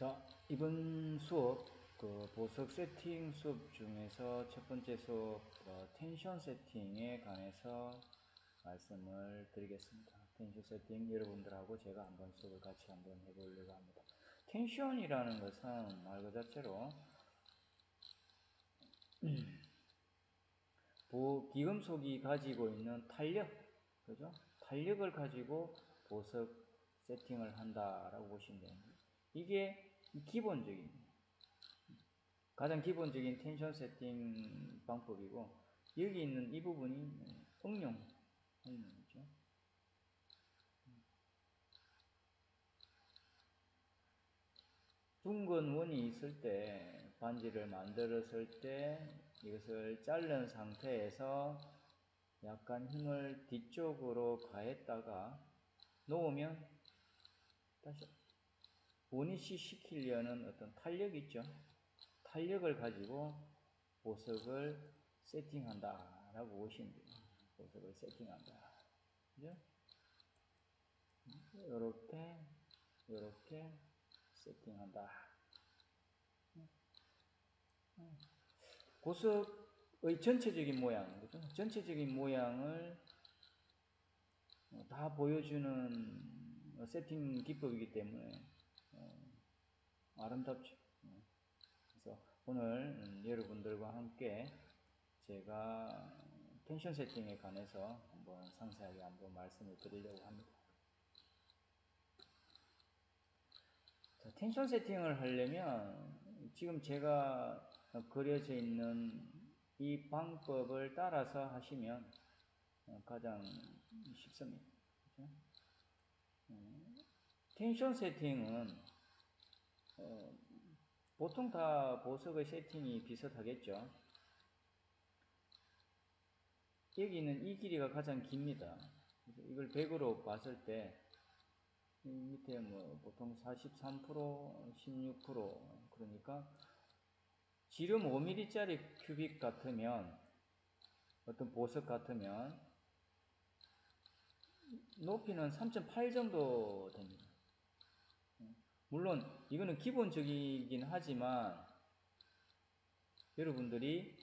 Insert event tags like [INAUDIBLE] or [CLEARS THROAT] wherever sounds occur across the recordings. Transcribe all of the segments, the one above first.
자, 이번 수업, 그 보석 세팅 수업 중에서 첫 번째 수업, 어, 텐션 세팅에 관해서 말씀을 드리겠습니다. 텐션 세팅 여러분들하고 제가 한번 수업을 같이 한번 해보려고 합니다. 텐션이라는 것은 말 그 자체로 [CLEARS THROAT] 보, 기금속이 가지고 있는 탄력, 그죠? 탄력을 가지고 보석 세팅을 한다라고 보시면 됩니다. 이게 기본적인 가장 기본적인 텐션 세팅 방법이고 여기 있는 이 부분이 응용 응용이죠. 둥근 원이 있을 때 반지를 만들었을 때 이것을 자른 상태에서 약간 힘을 뒤쪽으로 가했다가 놓으면 다시 원위치 시키려는 어떤 탄력이 있죠. 탄력을 가지고 보석을 세팅한다 라고 보시면 돼요. 보석을 세팅한다. 그죠? 요렇게, 요렇게 세팅한다. 보석의 전체적인 모양, 그죠? 전체적인 모양을 다 보여주는 세팅 기법이기 때문에 어, 아름답죠. 어. 그래서 오늘 음, 여러분들과 함께 제가 텐션 세팅에 관해서 한번 상세하게 한번 말씀을 드리려고 합니다. 자, 텐션 세팅을 하려면 지금 제가 그려져 있는 이 방법을 따라서 하시면 가장 쉽습니다. 그렇죠? 텐션 세팅은 어, 보통 다 보석의 세팅이 비슷하겠죠. 여기는 이 길이가 가장 깁니다. 이걸 100으로 봤을 때 밑에 뭐 보통 43%, 16% 그러니까 지름 5mm짜리 큐빅 같으면 어떤 보석 같으면 높이는 3.8 정도 됩니다. 물론 이거는 기본적이긴 하지만 여러분들이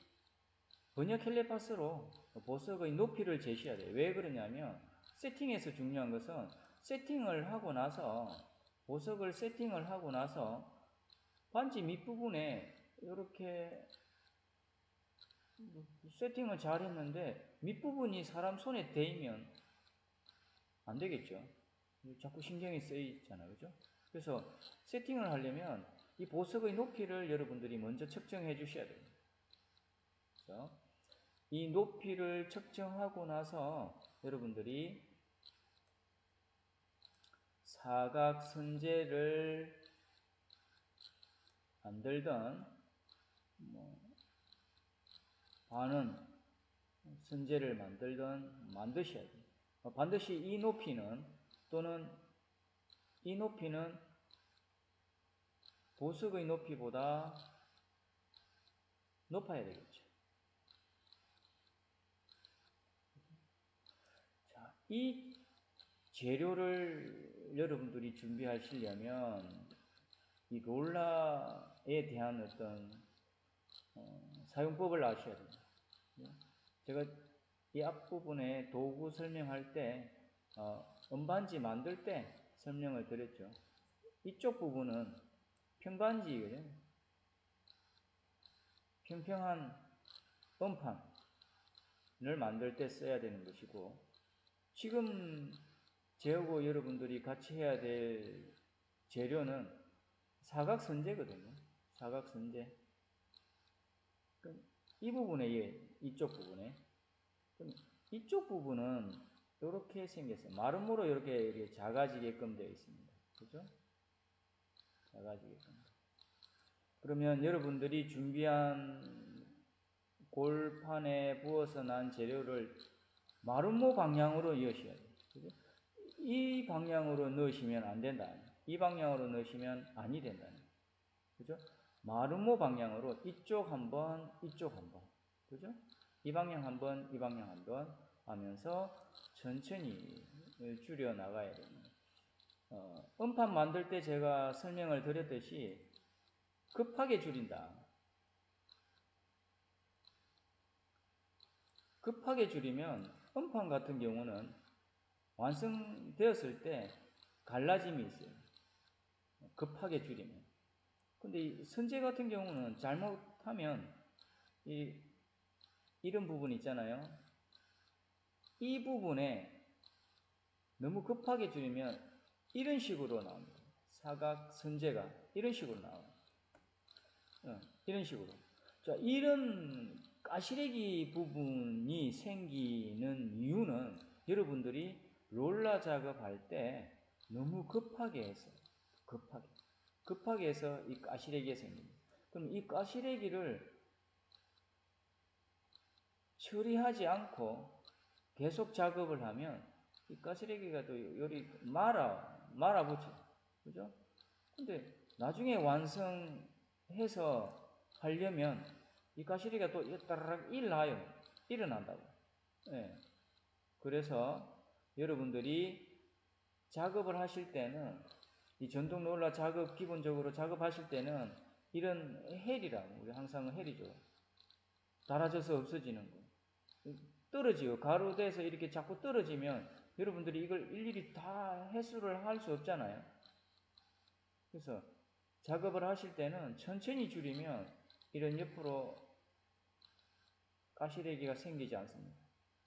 번역 캘리파스로 보석의 높이를 제시해야 돼요. 왜 그러냐면 세팅에서 중요한 것은 세팅을 하고 나서 보석을 세팅을 하고 나서 반지 밑부분에 이렇게 세팅을 잘 했는데 밑부분이 사람 손에 대이면 안 되겠죠. 자꾸 신경이 쓰이잖아요. 그죠? 그래서 세팅을 하려면 이 보석의 높이를 여러분들이 먼저 측정해 주셔야 됩니다. 그래서 이 높이를 측정하고 나서 여러분들이 사각선재를 만들던 뭐 반은 선재를 만들던 만드셔야 돼요. 반드시 이 높이는 또는 이 높이는 보석의 높이보다 높아야 되겠죠. 자, 이 재료를 여러분들이 준비하시려면 이 롤라에 대한 어떤 어, 사용법을 아셔야 됩니다. 제가 이 앞부분에 도구 설명할 때 어, 음반지 만들 때 설명을 드렸죠. 이쪽 부분은 평반지거든요. 평평한 음판을 만들 때 써야 되는 것이고 지금 제하고 여러분들이 같이 해야 될 재료는 사각선재거든요. 사각선재. 이 부분에, 이쪽 부분에. 이쪽 부분은 이렇게 생겼어요. 마름모로 이렇게, 이렇게 작아지게끔 되어 있습니다. 그죠? 작아지게끔. 그러면 여러분들이 준비한 골판에 부어서 난 재료를 마름모 방향으로 이으셔야 돼요. 그죠? 이 방향으로 넣으시면 안 된다. 이 방향으로 넣으시면 아니 된다. 그죠? 마름모 방향으로 이쪽 한 번, 이쪽 한 번. 그죠? 이 방향 한 번, 이 방향 한 번 하면서 천천히 줄여 나가야 됩니다. 어, 음판 만들 때 제가 설명을 드렸듯이 급하게 줄인다. 급하게 줄이면 음판 같은 경우는 완성되었을 때 갈라짐이 있어요. 급하게 줄이면. 근데 이 선제 같은 경우는 잘못하면 이 이런 부분 있잖아요. 이 부분에 너무 급하게 줄이면 이런 식으로 나옵니다. 사각 선제가 이런 식으로 나와요. 어, 이런 식으로. 자, 이런 까시래기 부분이 생기는 이유는 여러분들이 롤라 작업할 때 너무 급하게 해서 급하게 급하게 해서 이 까시래기가 생깁니다. 그럼 이 까시래기를 처리하지 않고 계속 작업을 하면 이 까시래기가 또 요리 말아 말아붙죠. 그죠? 근데 나중에 완성해서 하려면 이 가시리가 또 따라락 일나요. 일어난다고. 예. 그래서 여러분들이 작업을 하실 때는 이 전동 롤러 작업 기본적으로 작업하실 때는 이런 헬이라고 우리 항상 헬이죠. 달아져서 없어지는 거. 떨어지요. 가루돼서 이렇게 자꾸 떨어지면 여러분들이 이걸 일일이 다 해수를 할 수 없잖아요. 그래서 작업을 하실 때는 천천히 줄이면 이런 옆으로 가시래기가 생기지 않습니다.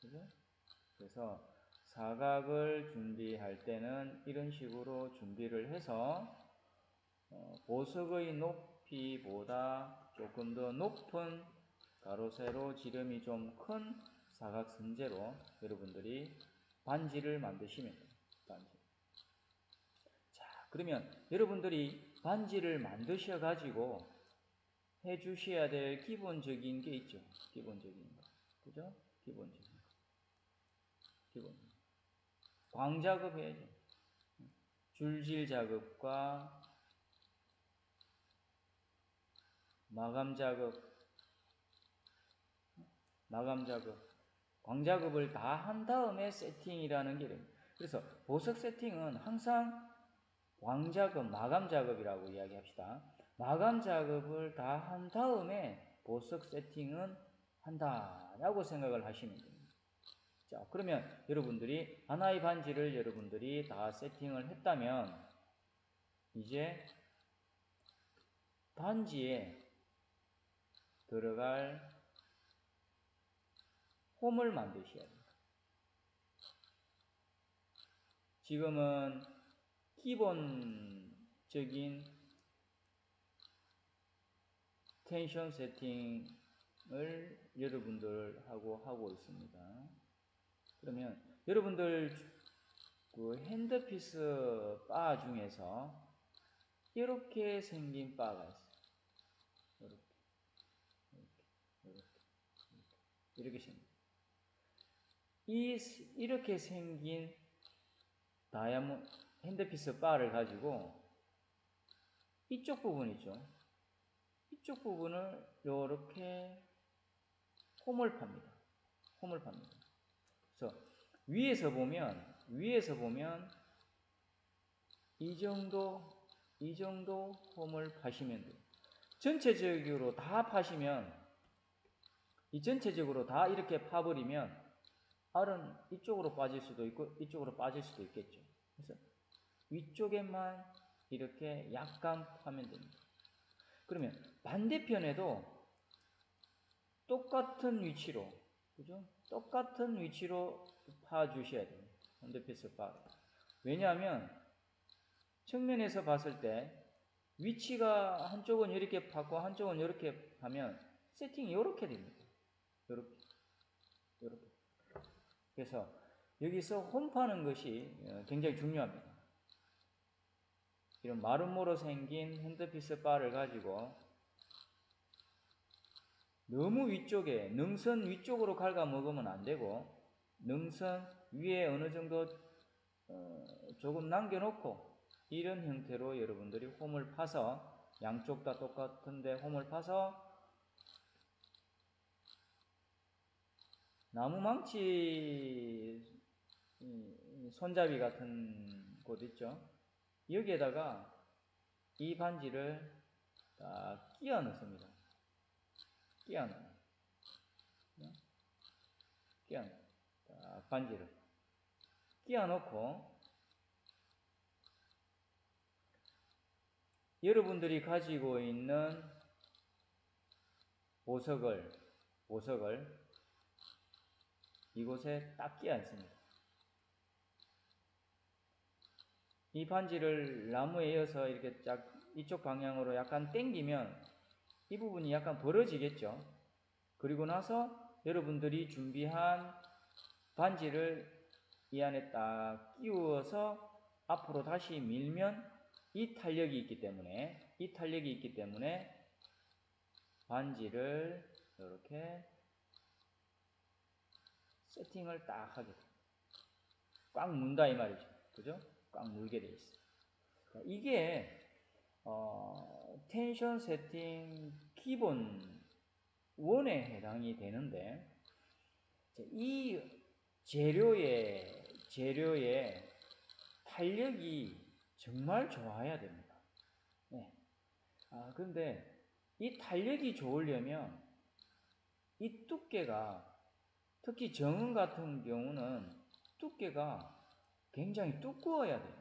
그죠? 그래서 사각을 준비할 때는 이런 식으로 준비를 해서 어, 보석의 높이보다 조금 더 높은 가로 세로 지름이 좀 큰 사각 선재로 여러분들이 반지를 만드시면 됩니다. 반지. 자, 그러면 여러분들이 반지를 만드셔 가지고 해 주셔야 될 기본적인 게 있죠. 기본적인 거. 그죠? 기본적인 거. 기본. 광 작업 해야죠. 줄질 작업과 마감 작업, 마감 작업, 광 작업을 다 한 다음에 세팅이라는 게 됩니다. 그래서 보석 세팅은 항상 광 작업, 마감 작업이라고 이야기합시다. 마감 작업을 다 한 다음에 보석 세팅은 한다라고 생각을 하시면 됩니다. 자, 그러면 여러분들이 하나의 반지를 여러분들이 다 세팅을 했다면 이제 반지에 들어갈 홈을 만드셔야 됩니다. 지금은 기본적인 텐션 세팅을 여러분들하고 하고 있습니다. 그러면 여러분들 그 핸드피스 바 중에서 이렇게 생긴 바가 있어요. 이렇게, 이렇게, 이렇게, 이렇게 생긴. 이 이렇게 생긴 다이아몬드 핸드피스 바를 가지고 이쪽 부분 있죠. 이쪽 부분을 이렇게 홈을 팝니다. 홈을 팝니다. 그래서 위에서 보면 위에서 보면 이 정도 이 정도 홈을 파시면 돼요. 전체적으로 다 파시면 이 전체적으로 다 이렇게 파버리면 알은 이쪽으로 빠질 수도 있고 이쪽으로 빠질 수도 있겠죠. 그래서 위쪽에만 이렇게 약간 파면 됩니다. 그러면 반대편에도 똑같은 위치로, 그죠? 똑같은 위치로 파 주셔야 돼요. 반대편에서 파. 왜냐하면 측면에서 봤을 때 위치가 한쪽은 이렇게 파고 한쪽은 이렇게 하면 세팅이 이렇게 됩니다. 이렇게. 이렇게. 그래서 여기서 홈 파는 것이 굉장히 중요합니다. 이런 마름모로 생긴 핸드피스 바를 가지고 너무 위쪽에 능선 위쪽으로 갉아 먹으면 안 되고 능선 위에 어느 정도 어, 조금 남겨놓고 이런 형태로 여러분들이 홈을 파서 양쪽 다 똑같은데 홈을 파서 나무 망치 손잡이 같은 곳 있죠? 여기에다가 이 반지를 딱 끼워 넣습니다. 끼워 넣어. 끼워 넣어. 딱 반지를. 끼워 넣고 여러분들이 가지고 있는 보석을 보석을 이곳에 딱 끼워 있습니다. 이 반지를 나무에 이어서 이렇게 쫙 이쪽 방향으로 약간 당기면 이 부분이 약간 벌어지겠죠. 그리고 나서 여러분들이 준비한 반지를 이 안에 딱 끼워서 앞으로 다시 밀면 이 탄력이 있기 때문에 이 탄력이 있기 때문에 반지를 이렇게 세팅을 딱 하게 됩니다. 꽉 문다 이 말이죠. 그죠? 꽉 물게 돼 있어요. 이게 어, 텐션 세팅 기본 원에 해당이 되는데 이 재료의 재료의 탄력이 정말 좋아야 됩니다. 네. 아, 근데 이 탄력이 좋으려면 이 두께가 특히 정은 같은 경우는 두께가 굉장히 두꺼워야 돼요.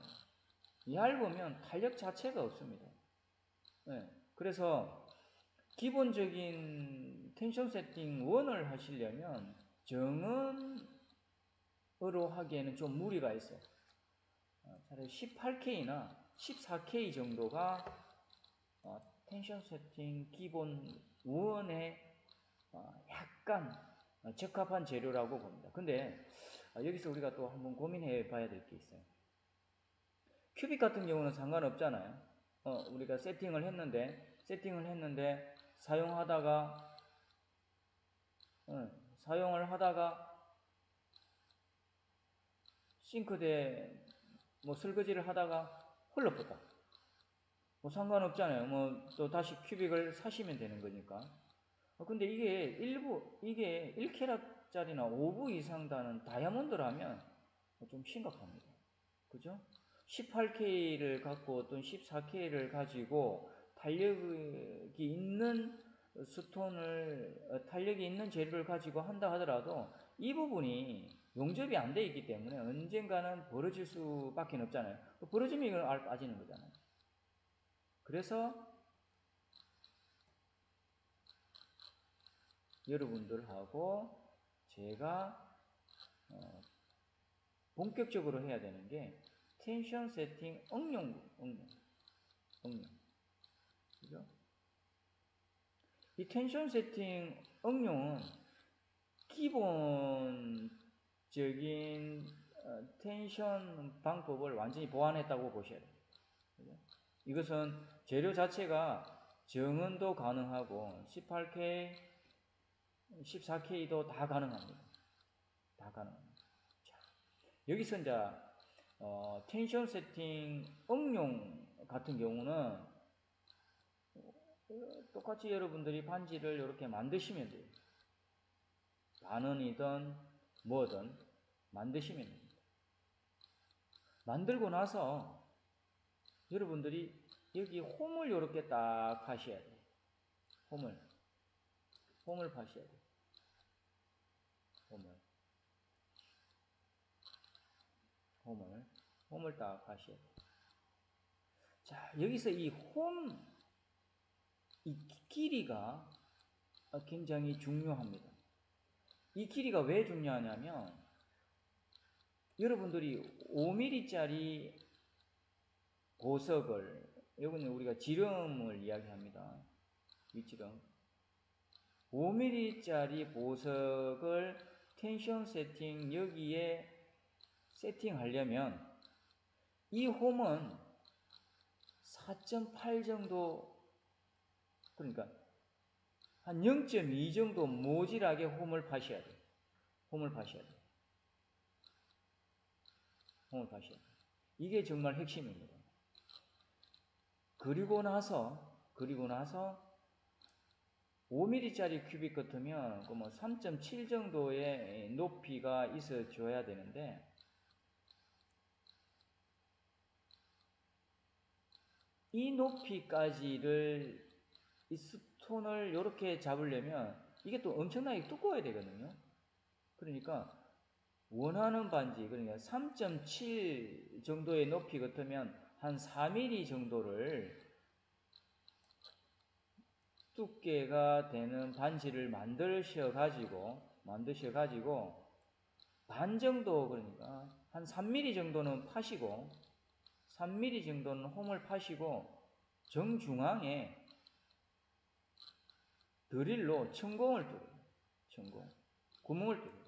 얇으면 탄력 자체가 없습니다. 네. 그래서 기본적인 텐션 세팅 원을 하시려면 정은으로 하기에는 좀 무리가 있어요. 어, 차라리 18K나 14K 정도가 어, 텐션 세팅 기본 원에 어, 약간 적합한 재료라고 봅니다. 근데 여기서 우리가 또 한번 고민해 봐야 될 게 있어요. 큐빅 같은 경우는 상관없잖아요. 어, 우리가 세팅을 했는데, 세팅을 했는데, 사용하다가, 어, 사용을 하다가, 싱크대, 뭐 설거지를 하다가 흘러붙다. 뭐 상관없잖아요. 뭐 또 다시 큐빅을 사시면 되는 거니까. 어, 근데 이게 일부, 이게 1캐럿짜리나 5부 이상 다는 다이아몬드라면 좀 심각합니다. 그죠? 18K를 갖고 어떤 14K를 가지고 탄력이 있는 스톤을 어, 탄력이 있는 재료를 가지고 한다 하더라도 이 부분이 용접이 안 돼 있기 때문에 언젠가는 벌어질 수밖에 없잖아요. 벌어지면 이건 알 빠지는 거잖아요. 그래서 여러분들하고 제가 어 본격적으로 해야 되는 게 텐션 세팅 응용, 응용, 응용. 그죠? 이 텐션 세팅 응용은 기본적인 어, 텐션 방법을 완전히 보완했다고 보셔야 돼요. 그죠? 이것은 재료 자체가 정은도 가능하고 18K, 14K도 다 가능합니다. 다 가능합니다. 자, 여기서 이제 어, 텐션 세팅 응용 같은 경우는 어, 똑같이 여러분들이 반지를 이렇게 만드시면 돼요. 반원이든 뭐든 만드시면 됩니다. 만들고 나서 여러분들이 여기 홈을 이렇게 딱 하셔야 돼요. 홈을. 홈을 파셔야 돼요. 홈을. 홈을 홈을 딱 하셔야 돼요. 자 여기서 이 홈 이 길이가 굉장히 중요합니다. 이 길이가 왜 중요하냐면 여러분들이 5mm짜리 보석을 여기는 우리가 지름을 이야기합니다. 윗지름 5mm짜리 보석을 텐션 세팅 여기에 세팅하려면 이 홈은 4.8 정도 그러니까 한 0.2 정도 모질하게 홈을 파셔야 돼요. 홈을 파셔야 돼요. 홈을 파셔야 돼요. 이게 정말 핵심입니다. 그리고 나서 그리고 나서 5mm짜리 큐빅 같으면 그3.7 정도의 높이가 있어 줘야 되는데 이 높이까지를 이 스톤을 이렇게 잡으려면 이게 또 엄청나게 두꺼워야 되거든요. 그러니까 원하는 반지 그러니까 3.7 정도의 높이 같으면 한 4mm 정도를 두께가 되는 반지를 만드셔 가지고 만드셔 가지고 반 정도 그러니까 한 3mm 정도는 파시고 3mm 정도는 홈을 파시고 정중앙에 드릴로 천공을 뚫어요. 천공. 구멍을 뚫어요.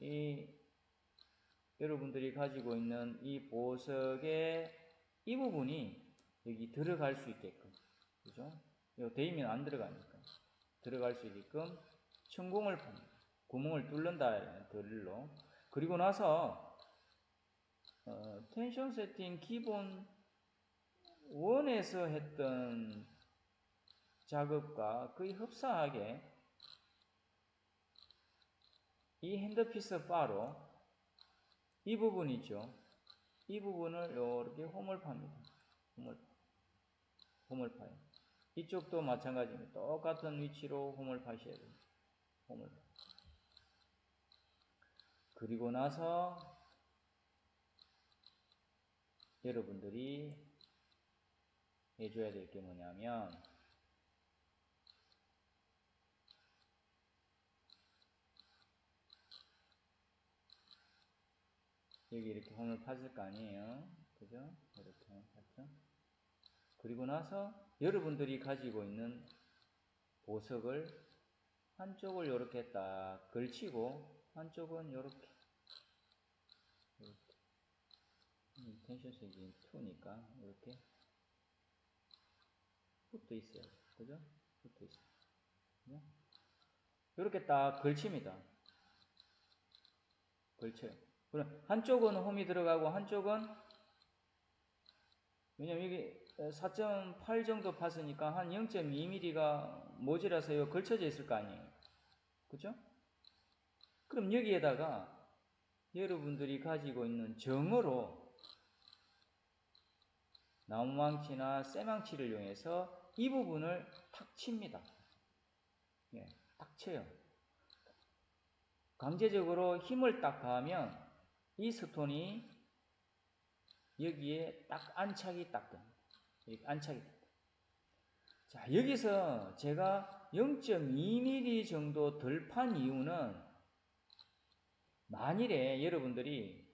이 여러분들이 가지고 있는 이 보석의 이 부분이 여기 들어갈 수 있게끔 그죠? 이거 데이면 안 들어가니까 들어갈 수 있게끔 천공을 팝니다. 구멍을 뚫는다 드릴로 그리고 나서 어, 텐션 세팅 기본 원에서 했던 작업과 거의 흡사하게 이 핸드피스 바로 이 부분 있죠. 이 부분을 이렇게 홈을 팝니다. 홈을, 홈을 파요. 이쪽도 마찬가지입니다. 똑같은 위치로 홈을 파셔야 됩니다. 홈을 파. 그리고 나서 여러분들이 해줘야 될 게 뭐냐면 여기 이렇게 홈을 파질 거 아니에요. 그죠? 이렇게 팠죠? 그리고 나서 여러분들이 가지고 있는 보석을 한쪽을 이렇게 딱 걸치고 한쪽은 이렇게 텐션 세징 2니까 이렇게 붙어 있어요. 그죠? 붙어 있어요. 이렇게 딱 걸칩니다. 걸쳐요. 그럼 한쪽은 홈이 들어가고 한쪽은 왜냐면 이게 4.8 정도 팠으니까 한 0.2mm가 모자라서 걸쳐져 있을 거 아니에요. 그죠? 그럼 여기에다가 여러분들이 가지고 있는 정으로 나무망치나 쇠망치를 이용해서 이 부분을 탁 칩니다. 예, 탁 쳐요. 강제적으로 힘을 딱 가하면 이 스톤이 여기에 딱 안착이 딱 됩니다. 안착이 됩니다. 자, 여기서 제가 0.2mm 정도 덜 판 이유는 만일에 여러분들이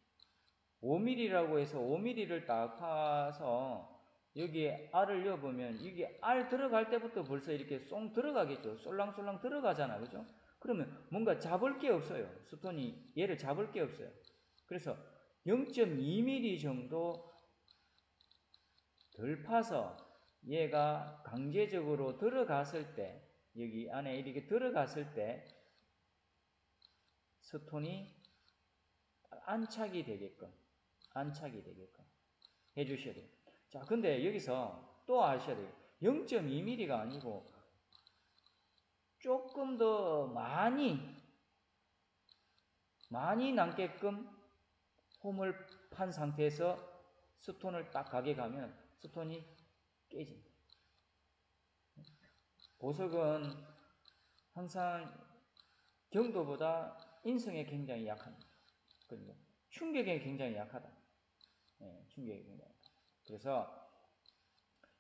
5mm라고 해서 5mm를 딱 파서 여기에 알을 넣어보면 이게 알 들어갈 때부터 벌써 이렇게 쏙 들어가겠죠. 쏠랑쏠랑 들어가잖아. 그죠? 그러면 뭔가 잡을 게 없어요. 스톤이 얘를 잡을 게 없어요. 그래서 0.2mm 정도 덜 파서 얘가 강제적으로 들어갔을 때 여기 안에 이렇게 들어갔을 때 스톤이 안착이 되게끔 안착이 되게끔 해주셔야 돼요. 자, 근데 여기서 또 아셔야 돼요. 0.2mm가 아니고 조금 더 많이 많이 남게끔 홈을 판 상태에서 스톤을 딱 가게 가면 스톤이 깨집니다. 보석은 항상 경도보다 인성에 굉장히 약합니다. 그러니까 충격에 굉장히 약하다. 굉장히 약하다. 그래서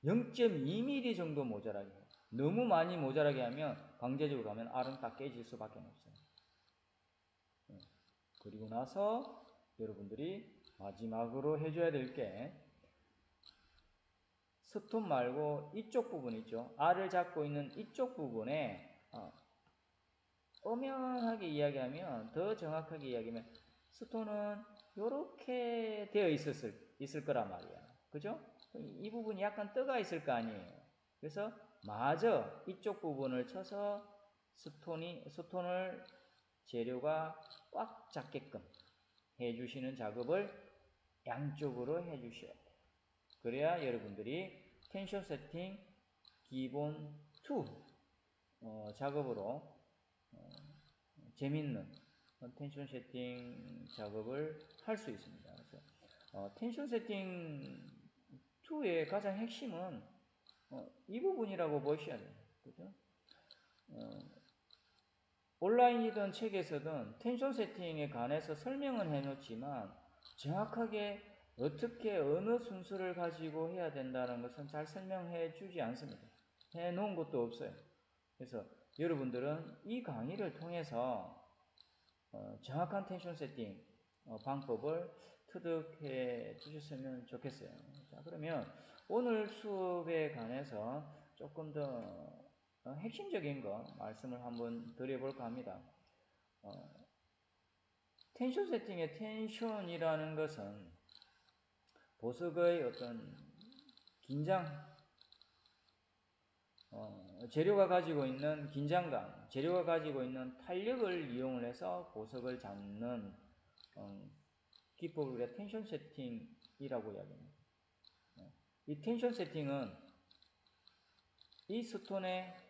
0.2mm 정도 모자라게. 너무 많이 모자라게 하면 강제적으로 하면 알은 딱 깨질 수밖에 없어요. 네. 그리고 나서 여러분들이 마지막으로 해줘야 될 게 스톤 말고 이쪽 부분 있죠. 알을 잡고 있는 이쪽 부분에 어, 엄연하게 이야기하면 더 정확하게 이야기하면 스톤은 이렇게 되어 있었을 있을 거란 말이야. 그죠? 이 부분이 약간 떠가 있을 거 아니에요. 그래서 마저 이쪽 부분을 쳐서 스톤이 스톤을 재료가 꽉 잡게끔 해주시는 작업을 양쪽으로 해주셔야 돼요. 그래야 여러분들이 텐션 세팅 기본 2 어, 작업으로 어, 재밌는 텐션 세팅 작업을 할 수 있습니다. 그래서 어, 텐션 세팅 2의 가장 핵심은 어, 이 부분이라고 보셔야 돼요. 그죠? 어, 온라인이든 책에서든 텐션 세팅에 관해서 설명은 해놓지만 정확하게 어떻게 어느 순서를 가지고 해야 된다는 것은 잘 설명해 주지 않습니다. 해 놓은 것도 없어요. 그래서 여러분들은 이 강의를 통해서 어, 정확한 텐션 세팅 어, 방법을 터득해 주셨으면 좋겠어요. 자, 그러면 오늘 수업에 관해서 조금 더 어, 핵심적인 거 말씀을 한번 드려볼까 합니다. 어, 텐션 세팅의 텐션이라는 것은 보석의 어떤 긴장, 어, 재료가 가지고 있는 긴장감, 재료가 가지고 있는 탄력을 이용을 해서 보석을 잡는 어, 기법을 우리가 텐션 세팅이라고 이야기합니다. 어, 이 텐션 세팅은 이 스톤의